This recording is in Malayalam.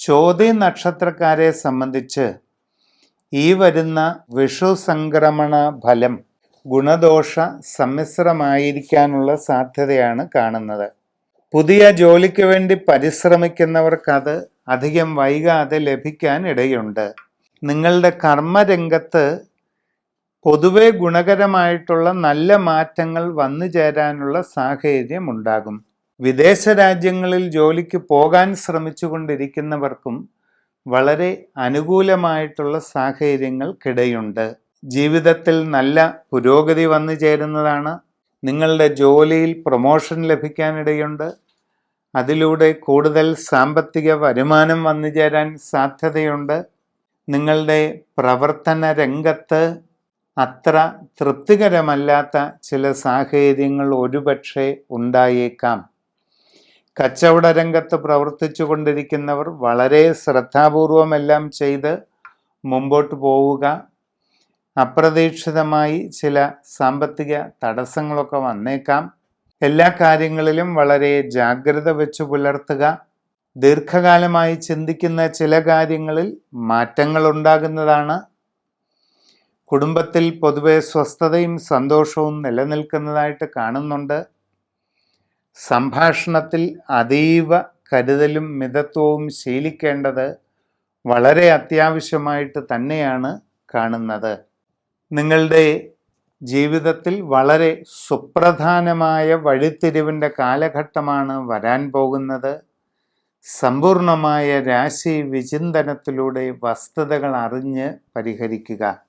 ചോതി നക്ഷത്രക്കാരെ സംബന്ധിച്ച് ഈ വരുന്ന വിഷു സംക്രമണ ഫലം ഗുണദോഷ സമ്മിശ്രമായിരിക്കാനുള്ള സാധ്യതയാണ് കാണുന്നത്. പുതിയ ജോലിക്ക് വേണ്ടി പരിശ്രമിക്കുന്നവർക്കത് അധികം വൈകാതെ ലഭിക്കാൻ ഇടയുണ്ട് നിങ്ങളുടെ കർമ്മരംഗത്ത് പൊതുവെ ഗുണകരമായിട്ടുള്ള നല്ല മാറ്റങ്ങൾ വന്നു ചേരാനുള്ള സാഹചര്യം ഉണ്ടാകും. വിദേശ രാജ്യങ്ങളിൽ ജോലിക്ക് പോകാൻ ശ്രമിച്ചുകൊണ്ടിരിക്കുന്നവർക്കും വളരെ അനുകൂലമായിട്ടുള്ള സാഹചര്യങ്ങൾക്കിടയുണ്ട്. ജീവിതത്തിൽ നല്ല പുരോഗതി വന്നു ചേരുന്നതാണ്. നിങ്ങളുടെ ജോലിയിൽ പ്രൊമോഷൻ ലഭിക്കാനിടയുണ്ട്. അതിലൂടെ കൂടുതൽ സാമ്പത്തിക വരുമാനം വന്നു ചേരാൻ സാധ്യതയുണ്ട്. നിങ്ങളുടെ പ്രവർത്തന രംഗത്ത് അത്ര തൃപ്തികരമല്ലാത്ത ചില സാഹചര്യങ്ങൾ ഒരുപക്ഷെ ഉണ്ടായേക്കാം. കച്ചവട രംഗത്ത് പ്രവർത്തിച്ചു കൊണ്ടിരിക്കുന്നവർ വളരെ ശ്രദ്ധാപൂർവം എല്ലാം ചെയ്ത് മുമ്പോട്ട് പോവുക. അപ്രതീക്ഷിതമായി ചില സാമ്പത്തിക തടസ്സങ്ങളൊക്കെ വന്നേക്കാം. എല്ലാ കാര്യങ്ങളിലും വളരെ ജാഗ്രത വെച്ച് പുലർത്തുക. ദീർഘകാലമായി ചിന്തിക്കുന്ന ചില കാര്യങ്ങളിൽ മാറ്റങ്ങൾ ഉണ്ടാകുന്നതാണ്. കുടുംബത്തിൽ പൊതുവെ സ്വസ്ഥതയും സന്തോഷവും നിലനിൽക്കുന്നതായിട്ട് കാണുന്നുണ്ട്. സംഭാഷണത്തിൽ അതീവ കരുതലും മിതത്വവും ശീലിക്കേണ്ടത് വളരെ അത്യാവശ്യമായിട്ട് തന്നെയാണ് കാണുന്നത്. നിങ്ങളുടെ ജീവിതത്തിൽ വളരെ സുപ്രധാനമായ വഴിത്തിരിവിന്റെ കാലഘട്ടമാണ് വരാൻ പോകുന്നത്. സമ്പൂർണമായ രാശി വിചിന്തനത്തിലൂടെ വസ്തുതകൾ അറിഞ്ഞ് പരിഹരിക്കുക.